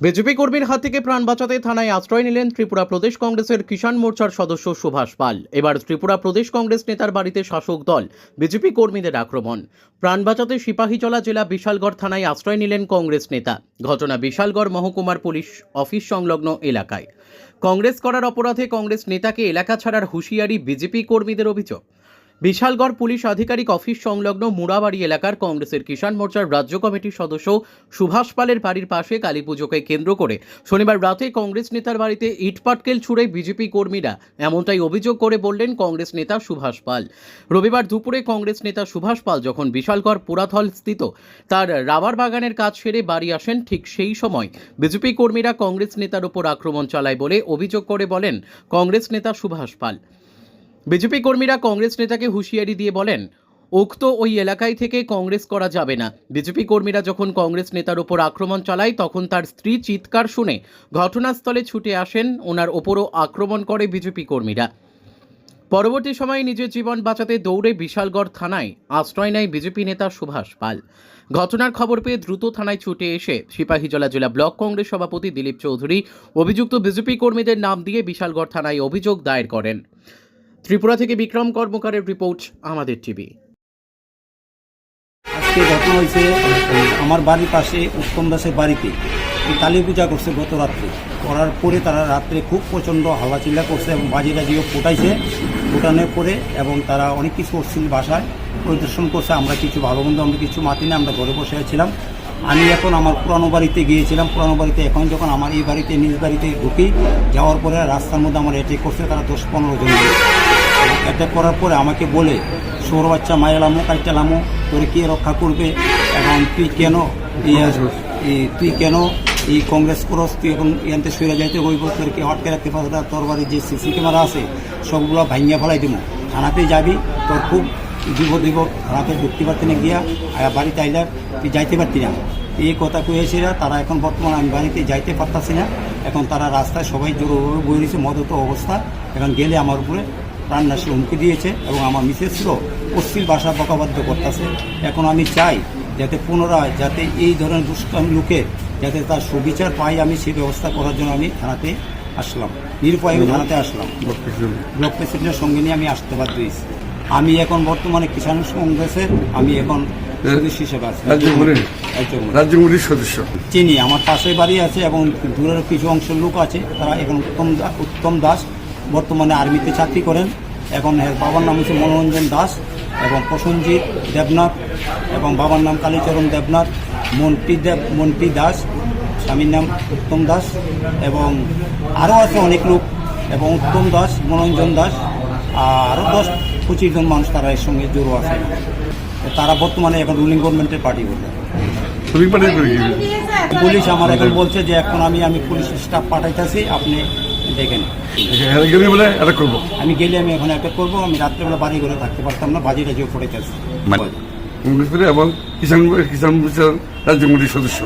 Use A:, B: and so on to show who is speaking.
A: BJP কর্মীর হাত থেকে প্রাণ বাঁচাতে থানায় আশ্রয় নিলেন ত্রিপুরা প্রদেশ কংগ্রেসের কিষাণ মোর্চার সদস্য সুভাষ পাল। এবার ত্রিপুরা প্রদেশ কংগ্রেস নেতার বাড়িতে শাসক দল, বিজেপি কর্মীদের আক্রমণ। প্রাণ বাঁচাতে সিপাহীজলা জেলা বিশালগড় থানায় আশ্রয় নিলেন কংগ্রেস নেতা। ঘটনা বিশালগড় মহকুমার পুলিশ অফিস সংলগ্ন এলাকায়। কংগ্রেস করার অপরাধে কংগ্রেস নেতাকে এলাকা ছাড়ার হুঁশিয়ারি বিজেপি কর্মীদের অভিযোগ। বিশালগড় পুলিশ আধিকারিক অফিস সংলগ্ন মুড়াবাড়ি এলাকার কংগ্রেসের কিষাণ মোর্চার রাজ্য কমিটির সদস্য সুভাষ পালের বাড়ির পাশে কালী পুজোকে কেন্দ্র করে। শনিবার রাতে কংগ্রেস নেতার বাড়িতে ইটপাটকেল ছুড়ে বিজেপি কর্মীরা এমনটাই অভিযোগ করে বললেন কংগ্রেস নেতা সুভাষ পাল। রবিবার দুপুরে কংগ্রেস নেতা সুভাষ পাল যখন বিশালগড় পুরাথল স্থিত, তার রাবার বাগানের কাজ সেরে বাড়ি আসেন ঠিক সেই সময়। বিজেপি কর্মীরা কংগ্রেস নেতার উপর আক্রমণ চালায় বলে অভিযোগ করে বলেন কংগ্রেস নেতা সুভাষ পাল। বিজেপি কর্মীরা কংগ্রেস নেতাকে হুঁশিয়ারি দিয়ে বলেন, উক্ত ওই এলাকায় থেকে কংগ্রেস করা যাবে না। বিজেপি কর্মীরা যখন কংগ্রেস নেতার ওপর আক্রমণ চালায়, তখন তার স্ত্রী চিৎকার শুনে ঘটনাস্থলে ছুটে আসেন। ওনার ওপরও আক্রমণ করে বিজেপি কর্মীরা। পরবর্তী সময়ে নিজের জীবন বাঁচাতে দৌড়ে বিশালগড় থানায় আশ্রয় নেয় বিজেপি নেতা সুভাষ পাল। ঘটনার খবর পেয়ে দ্রুত থানায় ছুটে এসে সিপাহীজলা জেলা ব্লক কংগ্রেস সভাপতি দিলীপ চৌধুরী অভিযুক্ত বিজেপি কর্মীদের নাম দিয়ে বিশালগড় থানায় অভিযোগ দায়ের করেন। ত্রিপুরা থেকে বিক্রম কর্মকারের রিপোর্ট আমাদের টিভি।
B: আজকে ঘটনা হয়েছে আমার বাড়ির পাশে উত্তম দাসের বাড়িতে। কালী পূজা করছে গত রাত্রে। করার পরে তারা রাত্রে খুব প্রচণ্ড হাল্লাচিল্লা করছে এবং বাজি টাজিও ফোটাইছে। ফোটানোর পরে এবং তারা অনেক কিছু করছিল বাসায়। পরিদর্শন করছে, আমরা কিছু ভালো মন্দ, আমরা কিছু মাতি না আমরা ঘরে বসে আছিলাম। আমি এখন আমার পুরানো বাড়িতে গিয়েছিলাম। পুরানো বাড়িতে এখন যখন আমার এই বাড়িতে নিজ বাড়িতে ঢুকি, যাওয়ার পরে রাস্তার মধ্যে আমার অ্যাটেক করছে, তারা দশ পনেরো জন। অ্যাটাক করার পরে আমাকে বলে সৌর বাচ্চা মায়েলামো কাইটালামো তোরে কে রক্ষা করবে? এবং তুই কেন এই- তুই কেন এই কংগ্রেস করস? তুই এখন এখানতে সরে যাইতে হইব তোর কে আটকে রাখতে পারবে না? তোর বাড়ির যে সিসি ক্যামেরা আছে সবগুলো ভাঙিয়া ফেলাই দিব থানাতে যাবি তোর খুব বিপদ দিব থানাতে ঢুকতে পারতি না গিয়া আর বাড়িতে আইলে তুই যাইতে পারতি না। এই কথা কয়েছিলা তারা এখন বর্তমানে আমি বাড়িতে যাইতে পারতাছি না। এখন তারা রাস্তায় সবাই জোরভাবে বই রয়েছে মদত অবস্থা। এখন গেলে আমার উপরে প্রাণনাশী হুমকি দিয়েছে এবং আমার মিসেসও অশ্লীল ভাষা বকাবাদ্য করতেছে। এখন আমি চাই যাতে পুনরায় যাতে এই ধরনের দুষ্কামী লোকের যাতে তার সুবিচার পাই আমি সেই ব্যবস্থা করার জন্য আমি থানাতে আসলাম। নিরুপায় আমি থানাতে আসলাম। ব্লক প্রেসিডেন্টের সঙ্গে নিয়ে আমি আসতে বাধ্য হয়েছি। আমি এখন বর্তমানে কিষাণ কংগ্রেসের আমি এখন সদস্য হিসেবে আছি।
C: রাজ্য কমিটির?
B: একজন
C: রাজ্য কমিটির সদস্য?
B: চিনি আমার পাশে বাড়ি আছে এবং দূরের কিছু অংশের লোক আছে। তারা এখন উত্তম উত্তম দাস। বর্তমানে আর্মিতে চাকরি করেন এখন এর বাবার নাম হচ্ছে মনোরঞ্জন দাস এবং প্রসঞ্জিৎ দেবনাথ এবং বাবার নাম কালীচরণ দেবনাথ মন্টি দেব মন্টি দাস স্বামীর নাম উত্তম দাস এবং আরও আছে অনেক লোক এবং উত্তম দাস মনোরঞ্জন দাস আরও দশ পঁচিশ জন মানুষ তারা এর সঙ্গে জড়ো আছে। তারা বর্তমানে এখন রুলিং গভর্নমেন্টের পার্টি বলে পুলিশ আমার এখন বলছে যে এখন আমি আমি পুলিশ স্টাফ পাঠাইতেছি আপনি দেখেন
C: এখানে গেলে বলে এটা করব।
B: আমি গেলে আমি এখন একটা করব আমি রাত্রেবেলা বাড়ি করে থাকতে পারতাম না বাজি টাজিও পড়ে
C: গেছে। কংগ্রেস এবং কিষাণ কিষাণ রাজ্য কমিটির সদস্য।